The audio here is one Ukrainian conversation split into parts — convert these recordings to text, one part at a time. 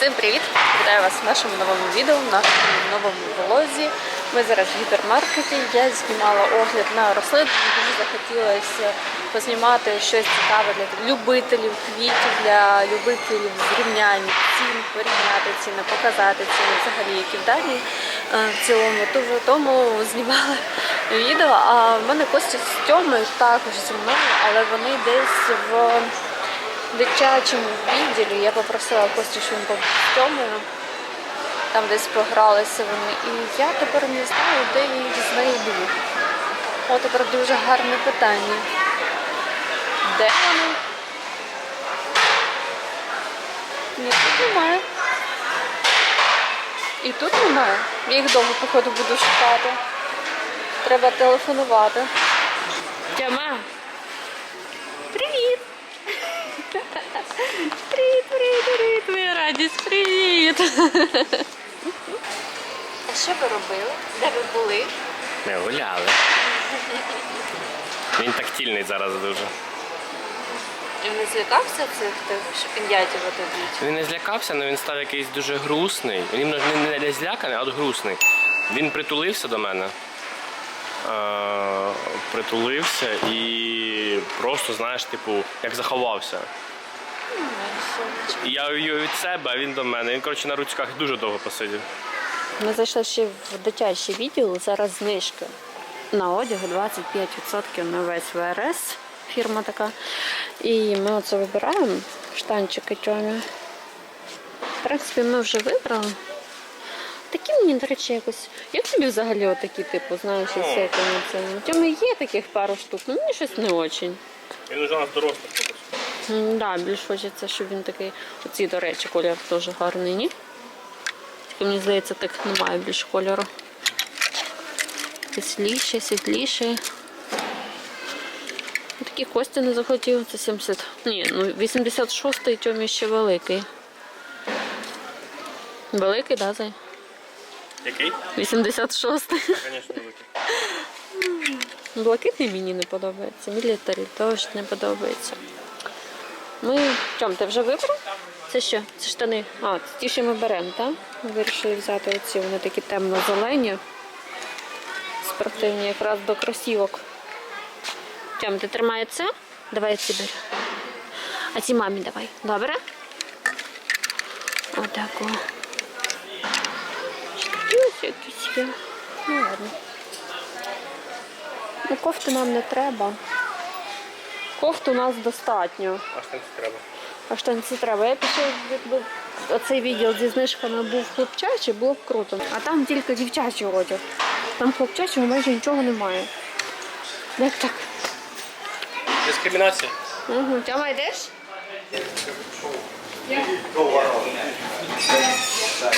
Всім привіт! Вітаю вас в нашому новому відео, в нашому новому влозі. Ми зараз в гіпермаркеті. Я знімала огляд на рослини. Мені дуже захотілося познімати щось цікаве для любителів квітів, для любителів зрівняння цін, порівняти ціни, показати ціни взагалі, які в Данії е, в цілому. Тому знімала відео. А в мене Костя з Тьомою також зі мною, але вони десь в дитячому відділі я попросила Костю, щоб він був Тьомою. Там десь погралися вони. І я тепер не знаю, де я їх знайду. О, тепер дуже гарне питання. Де вони? Ні, тут немає. І тут немає. Я їх довго, походу, буду шукати. Треба телефонувати. Тьома. Привіт, привіт, привіт, моя радість, привіт. А що ви робили? Де ви були? Ми гуляли. Він тактильний зараз дуже. Він не злякався цих тих шпін'ятів отодіть? Він не злякався, але він став якийсь дуже грустний. Він не, не зляканий, а от грустний. Він притулився до мене. Е, притулився і просто, знаєш, типу, як заховався. І я його від себе, а він до мене. Він, коротше, на ручках дуже довго посидів. Ми зайшли ще в дитячий відділ, зараз знижка. На одяг 25% на весь ВРС, фірма така. І ми оце вибираємо штанчики тьомі. В принципі, ми вже вибрали. Такі мені, до речі, якось. Як тобі взагалі отакі, типу, знаєш, із всякими цими? Тьомі є таких пару штук, ну мені щось не очень. Він вже у нас дорослий. М, Да, більш хочеться, щоб він такий. Оці, до речі, колір теж гарний, ні? Тільки мені здається, так немає більш кольору. Світліше, світліше. Такі кості не захотів, це 70. Ні, ну 86-й тьомі ще великий. Великий, да, Зай? Який? 86-й. Звісно, великий. Блакитний мені не подобається, мілітарі теж не подобається. Ми. Тьом, ти вже вибрав? Це що? Це штани. А, це ті, що ми беремо, так? Ми вирішили взяти оці, вони такі темно-зелені. Спортивні, якраз до кросівок. Тьом, ти тримає це? Давай ці бери. А ці мамі давай. Добре? Отако. Що ось якісь є. Ну ладно. Ну, кофту нам не треба. Кофту у нас достатньо. А це треба? А штанці треба. Я пішов, якби оцей відділ зі знижками був хлопчачий, було б круто. А там тільки дівчачий одяг. Там хлопчачого майже нічого немає. Як так? Дискримінація. Угу. Тьома, йдеш? Ні, це.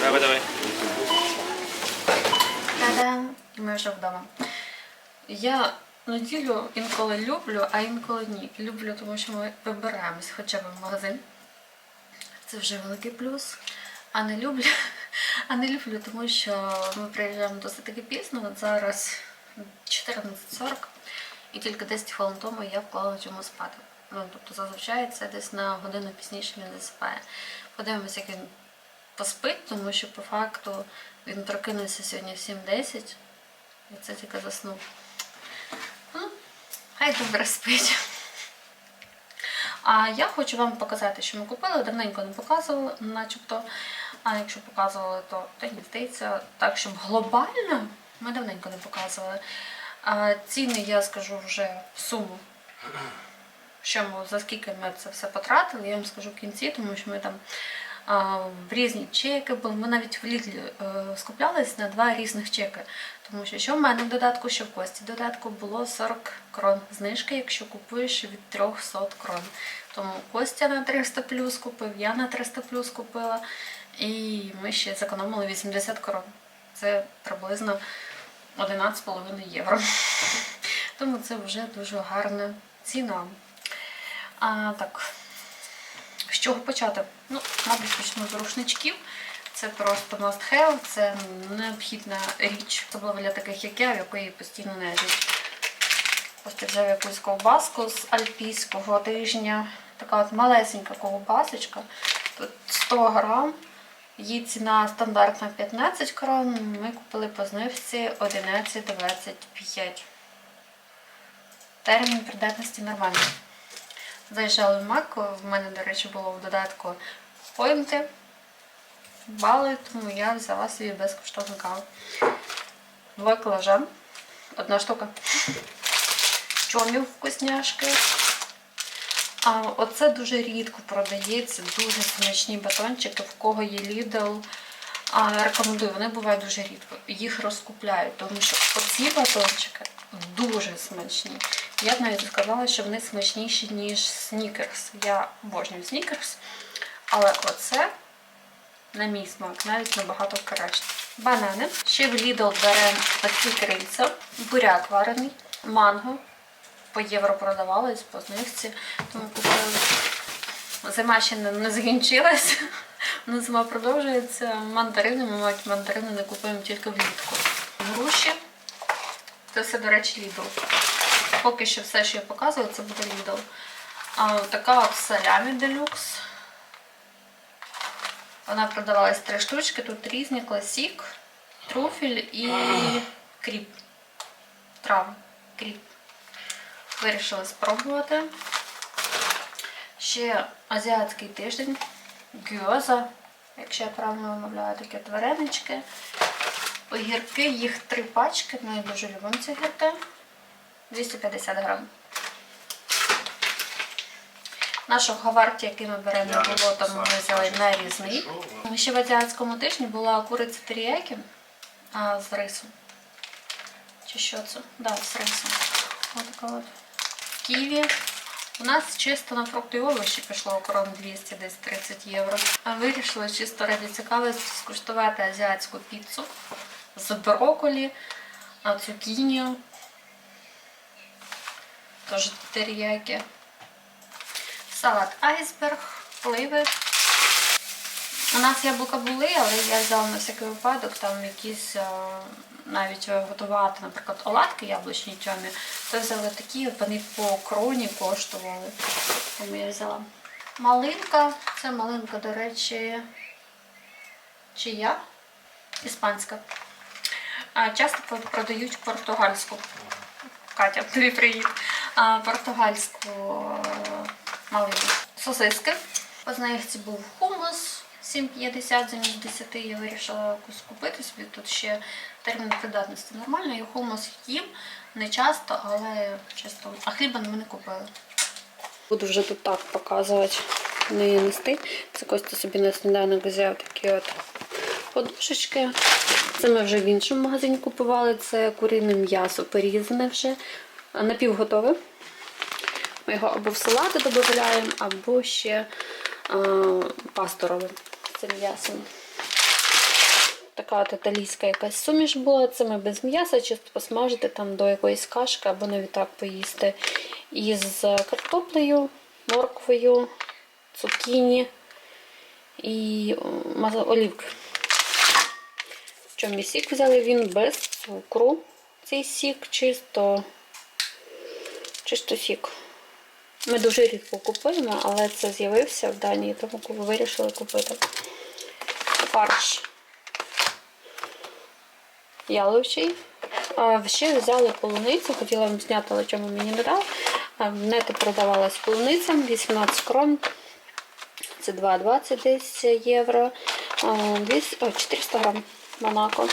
Давай, давай. Та-дам! Ми вже вдома. Я неділю інколи люблю, а інколи ні. Люблю, тому що ми вибираємось хоча б в магазин. Це вже великий плюс. А не люблю, а не люблю, тому що ми приїжджаємо досить таки пізно. От зараз 14.40 і тільки 10 хвилин тому я вклала чому спати. Ну, тобто зазвичай це десь на годину пізніше він засипає. Подивимося, як він поспить, тому що по факту він прокинувся сьогодні в 7.10 і це тільки заснув. Ну, хай добре спить. А я хочу вам показати, що ми купили. Давненько не показували, начебто. А якщо показували, то не здається, так, щоб глобально ми давненько не показували. А ціни я скажу вже в суму. Що ми, за скільки ми це все потратили, я вам скажу в кінці, тому що ми там а, в різні чеки були. Ми навіть в Лідлі е, скуплялись на два різних чеки. Тому що що в мене в додатку, що в Кості додатку було 40 крон знижки, якщо купуєш від 300 крон. Тому Костя на 300 плюс купив, я на 300 плюс купила. І ми ще зекономили 80 крон. Це приблизно 11,5 євро. Тому це вже дуже гарна ціна. А, так, з чого почати? Ну, мабуть, почну з рушничків. Це просто must have, це необхідна річ, особливо для таких як я, в якої постійно нежить. Ось ти взяв якусь ковбаску з альпійського тижня. Така от малесенька ковбасочка. Тут 100 грам. Її ціна стандартна 15 крон. Ми купили по знижці 11,25. Термін придатності нормальний. Заїжджали в Мак. В мене, до речі, було в додатку поінти, бали, тому я взяла собі безкоштовну каву. Два колажан. Одна штука. Чомів вкусняшки. А оце дуже рідко продається, дуже смачні батончики, в кого є Lidl. А, рекомендую, вони бувають дуже рідко. Їх розкупляють, тому що оці батончики дуже смачні. Я б навіть сказала, що вони смачніші, ніж снікерс. Я обожнюю снікерс, але оце, на мій смак, навіть набагато краще. Банани. Ще в Lidl беремо такі крильця, буряк варений, манго. По євро продавались по знижці, тому купили. Зима ще не, не закінчилась. Зима продовжується. Мандарини, ми мабуть, мандарини не купуємо тільки влітку. Груші. Це все, до речі, Lidl. Поки що все, що я показую, це буде Lidl. А, така от салямі делюкс. Вона продавалась три штучки. Тут різні класік, труфель і кріп. Трави. Кріп. Вирішила спробувати. Ще азіатський тиждень. Гьоза, якщо я правильно вимовляю, такі от. Огірки, їх три пачки, ми дуже любимо ці огірки. 250 грам. Нашого гаварті, який ми беремо, не було, тому ми взяли нарізний. Ще в азіатському тижні була куриця теріякі з рисом. Чи що це? Да, з рисом. Ось така от. Ківі. У нас чисто на фрукти і овочі пішло окром 200, десь 30 євро. А вирішили чисто ради цікавості скуштувати азіатську піцу з брокколі, а, цукіні, теж теріякі. Салат айсберг, пливи. У нас яблука були, але я взяла на всякий випадок там якісь е, навіть готувати, наприклад, оладки яблучні тьомі, то взяли такі, вони по кроні коштували. Тому я взяла. Малинка, це малинка, до речі, чия? Іспанська. А, часто продають португальську. Катя, тобі привіт. А, португальську е, малину. Сосиски. По знайомці був хумус 7,50 замість 10. Я вирішила купити собі. Тут ще термін придатності нормальний. Я хумус їм не часто, але часто. А хліба ми не купили. Буду вже тут так показувати, не нести. Це Костя собі на сніданок взяв такі от подушечки. Це ми вже в іншому магазині купували. Це курине м'ясо порізане вже. Напівготове. Ми його або в салати додаємо, або ще а, пасту робимо цим м'ясом. Така от італійська якась суміш була. Це ми без м'яса, чисто посмажити там до якоїсь кашки, або навіть так поїсти. Із картоплею, морквою, цукіні і олівки. В чому сік взяли він без цукру. Цей сік чисто, чисто сік. Ми дуже рідко купуємо, але це з'явився в Данії, тому вирішили купити. Фарш яловичий. Ще взяли полуницю, хотіла вам зняти, але чому мені не дав. Нети продавалась полуниця 18 крон. Це 2,20 десь євро. А, 200, о, 400 грам Монако.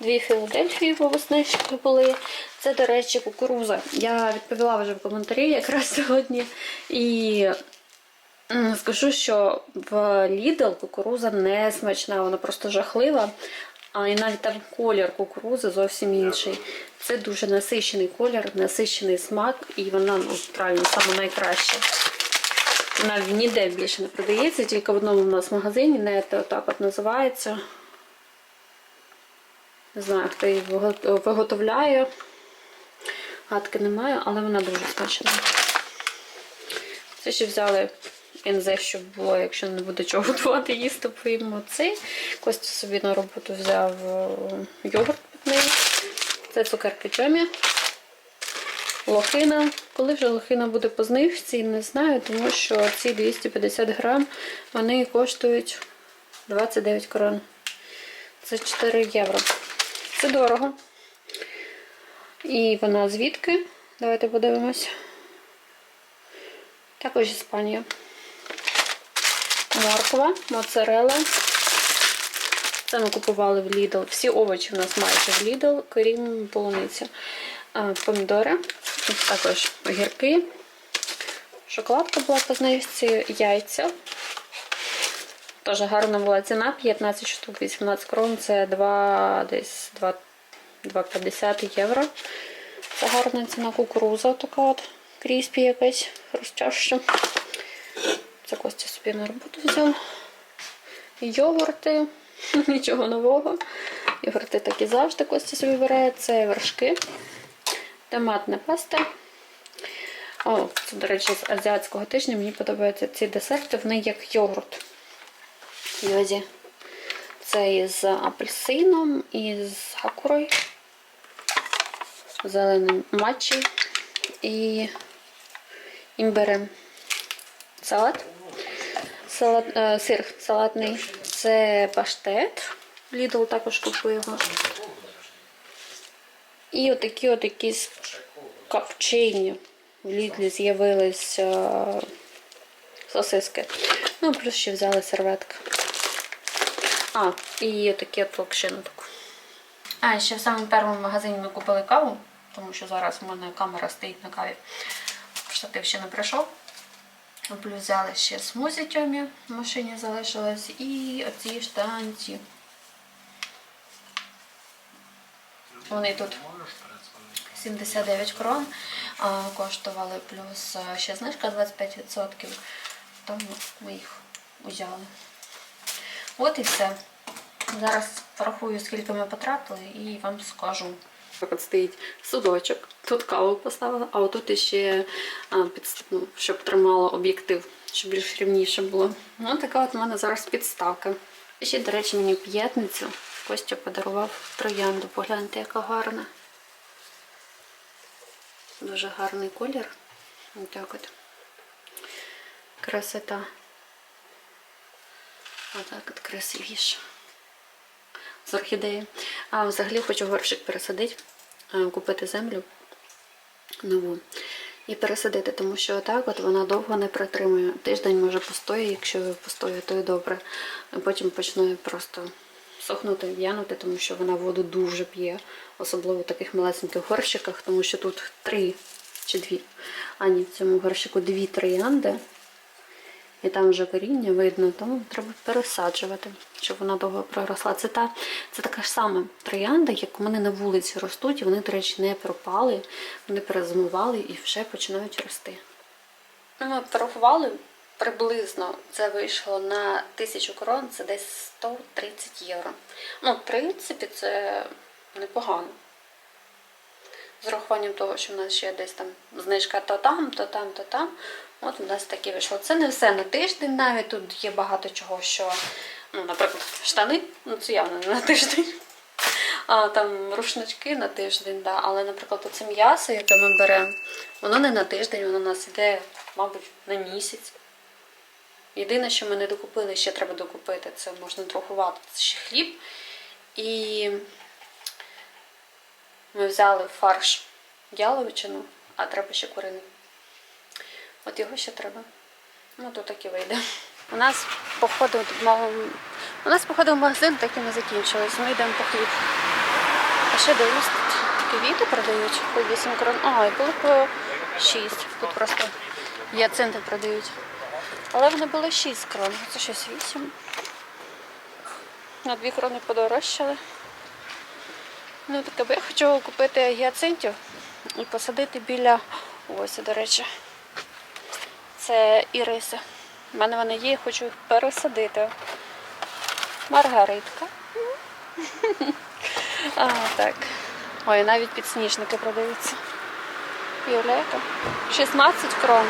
Дві Філадельфії по веснички були. Це, до речі, кукуруза. Я відповіла вже в коментарі якраз сьогодні. І скажу, що в Lidl кукуруза не смачна, вона просто жахлива. А і навіть там колір кукурузи зовсім інший. Це дуже насичений колір, насичений смак, і вона ну, правильно саме найкраща. Вона ніде більше не продається, тільки в одному в нас магазині, не так от називається. Не знаю, хто її виготовляє. Гадки немає, але вона дуже смачна. Це ще взяли кінзе, щоб було, якщо не буде чого готувати, їсти, поїмо цей. Костя собі на роботу взяв е, йогурт питний. Це цукерки Джемі. Лохина. Коли вже лохина буде по знижці, не знаю, тому що ці 250 грам вони коштують 29 крон. Це 4 євро. Це дорого. І вона звідки? Давайте подивимось. Також Іспанія. Морква, моцарелла. Це ми купували в Lidl. Всі овочі в нас майже в Lidl, крім полуниці. Помідори, також огірки. Шоколадка була по яйця. Теж гарна була ціна, 15 штук, 18 крон, це 2, десь 2,50 євро. Це гарна ціна кукуруза така от, кріспі якась, хрустяща. Це Костя собі на роботу взяв. Йогурти, нічого нового. Йогурти такі завжди Костя собі бере. Це вершки, томатна паста. О, це, до речі, з азіатського тижня мені подобаються ці десерти, вони як йогурт. Йозі. Це із апельсином, із сакурою, зеленим матчі і імбирем. Салат. Салат, е, сир салатний. Це паштет. Lidl також купуємо. І отакі от якісь капчині. В Лідлі з'явились е, сосиски. Ну, плюс ще взяли серветки. А, і локшину таку. А, ще в самому першому магазині ми купили каву, тому що зараз у мене камера стоїть на каві. Штатив ще не прийшов. Плюс взяли ще смузі тьомі в машині залишилось і оці штанці. Вони тут 79 крон коштували, плюс ще знижка 25%. Тому ми їх взяли. От і все. Зараз порахую, скільки ми потратили, і вам скажу. Тут стоїть судочок, тут каву поставила, а отут ще а, ну, щоб тримало об'єктив, щоб більш рівніше було. Ну, така от у мене зараз підставка. І Ще, до речі, мені п'ятницю Костя подарував троянду. Погляньте, яка гарна. Дуже гарний колір. Отак от. Красота. Отак от красивіше. З орхідеї. А взагалі хочу горщик пересадити, е, купити землю нову і пересадити, тому що отак от вона довго не протримує. Тиждень може постоїть, якщо постоїть, то і добре. Потім почне просто сохнути, в'янути, тому що вона воду дуже п'є, особливо в таких малесеньких горщиках, тому що тут три чи дві. А ні, в цьому горщику дві троянди. І там вже коріння видно, тому треба пересаджувати, щоб вона довго проросла. Це та це така ж сама троянда, як у мене на вулиці ростуть, і вони, до речі, не пропали, вони перезимували і вже починають рости. Ну, Ми порахували приблизно це вийшло на тисячу крон, це десь 130 євро. Ну, в принципі, це непогано. З урахуванням того, що в нас ще десь там знижка то там, то там, то там. От у нас таке вийшло. Це не все на тиждень навіть. Тут є багато чого, що, ну, наприклад, штани, ну це явно не на тиждень. А там рушнички на тиждень, да. але, наприклад, оце м'ясо, яке ми беремо, воно не на тиждень, воно у нас йде, мабуть, на місяць. Єдине, що ми не докупили, ще треба докупити, це можна друкувати, це ще хліб. І ми взяли фарш яловичину, а треба ще куриний. От його ще треба. Ну, то так і вийде. У нас походу у нас походу в магазин так і не закінчилось. Ми йдемо по хліб. А ще дивлюсь, тут квіти продають по 8 крон. А, і було по 6. Тут просто яцинти продають. Але вони були 6 крон. Це щось 8. На 2 крони подорожчали. Ну таке, бо я хочу купити гіацинтів і посадити біля ось, до речі. Це іриси. У мене вони є, я хочу їх пересадити. Маргаритка. А, так. Ой, навіть підсніжники продаються. Віолета. 16 крон.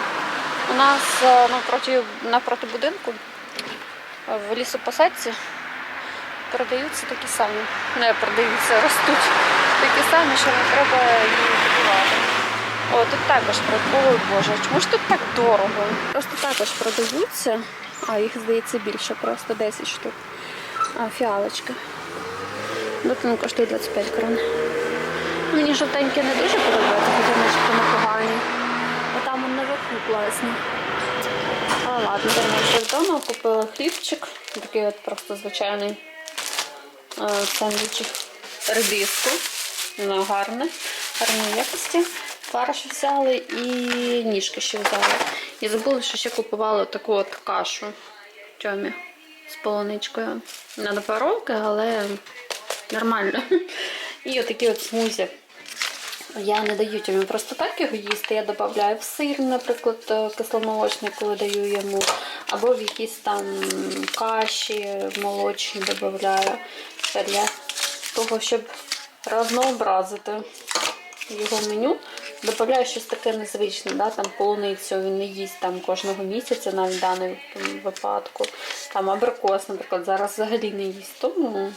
У нас е, навпроти, навпроти будинку е, в лісопосадці продаються такі самі. Не продаються, ростуть такі самі, що не треба. О, тут також продають. Ой, Боже, чому ж тут так дорого? Просто також продаються, а їх здається більше, просто 10 штук. А, фіалочки. Тут вони коштує 25 крон. Мені жовтенькі не дуже подобаються, хоча начебто непогані. А там наверху класні. Але ладно, вже вдома купила хлібчик. Такий от просто звичайний е, сендвічик. Редиску. Воно гарне, гарної якості. Фарш взяли і ніжки ще взяли. І забули, що ще купували таку от кашу тьомі з полуничкою. Не до паровки, але нормально. І отакі от смузі. Я не даю йому просто так його їсти. Я додаю в сир, наприклад, е, кисломолочний, коли даю йому, або в якісь там каші молочні додаю. Це для того, щоб разнообразити його меню. Додаю щось таке незвичне, да? там полуницю він не їсть там кожного місяця, навіть в даному випадку. Там абрикос, наприклад, зараз взагалі не їсть. Тому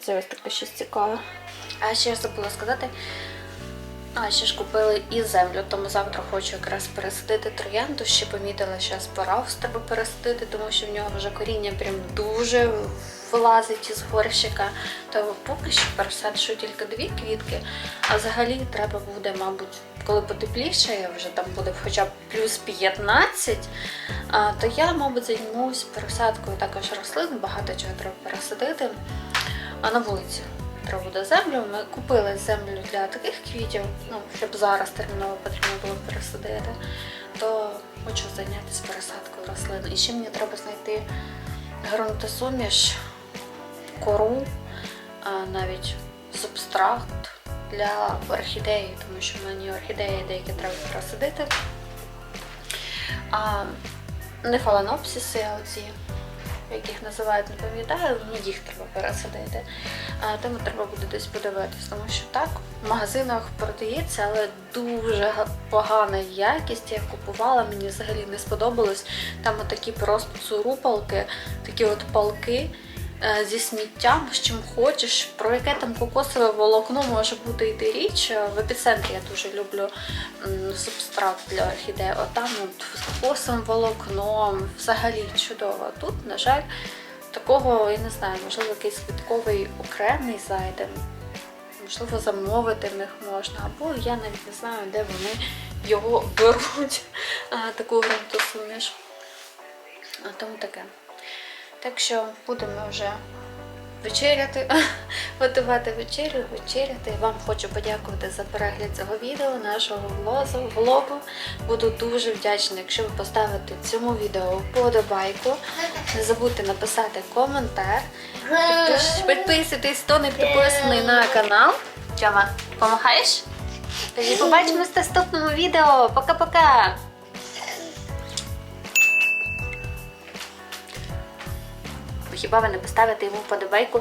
це ось таке щось цікаве. А ще я забула сказати. А ще ж купили і землю, тому завтра хочу якраз пересадити троянду. Ще помітила, що спарагус треба пересадити, тому що в нього вже коріння прям дуже вилазить із горщика. То поки що пересаджую тільки дві квітки, а взагалі треба буде, мабуть, коли потепліше, вже там буде хоча б плюс 15, то я, мабуть, займусь пересадкою також рослин, багато чого треба пересадити. А на вулиці треба буде землю. Ми купили землю для таких квітів, ну, щоб зараз терміново потрібно було пересадити, то хочу зайнятися пересадкою рослин. І ще мені треба знайти ґрунтосуміш, кору, навіть субстракт для орхідеї, тому що мені орхідеї деякі треба пересадити. А не фаленопсиси, а оці як їх називають, не пам'ятаю, ну їх треба пересадити. Тому треба буде десь подивитись, тому що так в магазинах продається, але дуже погана якість. Я купувала, мені взагалі не сподобалось. Там такі просто цурупалки, такі от палки. Е, Зі сміттям, з чим хочеш, про яке там кокосове волокно може бути йти річ. Е, В епіцентрі я дуже люблю субстрат для орхідеї. Отам от з кокосовим волокном, взагалі чудово. Тут, на жаль, такого я не знаю, можливо, якийсь квітковий окремий зайде. Можливо, замовити в них можна, або я навіть не знаю, де вони його беруть, а, таку ґрунтосуміш. А тому таке. Так що будемо вже вечеряти, готувати вечерю, вечеряти. Вам хочу подякувати за перегляд цього відео, нашого влозу, влогу. Буду дуже вдячна, якщо ви поставите цьому відео вподобайку. Не забудьте написати коментар. Підписуйтесь, хто не підписаний на канал. Помахаєш? Тоді побачимось в наступному відео. Пока-пока! Хіба ви не поставите йому вподобайку?